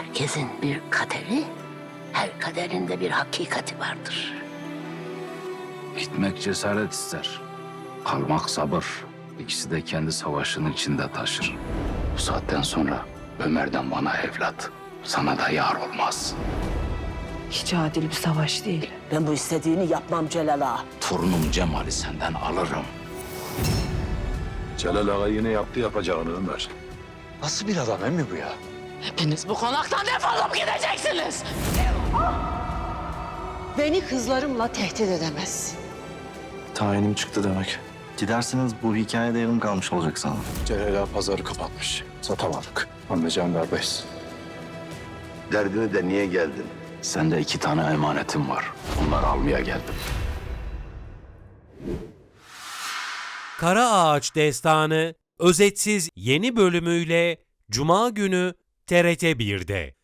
Herkesin bir kaderi, her kaderinde bir hakikati vardır. Gitmek cesaret ister. Kalmak sabır. İkisi de kendi savaşının içinde taşır. Bu saatten sonra Ömer'den bana evlat, sana da yar olmaz. Hiç adil bir savaş değil. Ben bu istediğini yapmam Celal Ağa. Torunum Cemal'i senden alırım. Celal Ağa yine yaptı yapacağını Ömer. Nasıl bir adam emmi bu ya? Hepiniz bu konaktan defolup gideceksiniz. Beni kızlarımla tehdit edemezsin. Tayinim çıktı demek. Giderseniz bu hikayede yarım kalmış olacak sana. Celal pazarı kapatmış. Satamadık. Anlayacağın derdayız. Derdini de niye geldin? Sende iki tane emanetim var. Onları almaya geldim. Kara Ağaç Destanı özetsiz yeni bölümüyle Cuma günü TRT 1'de.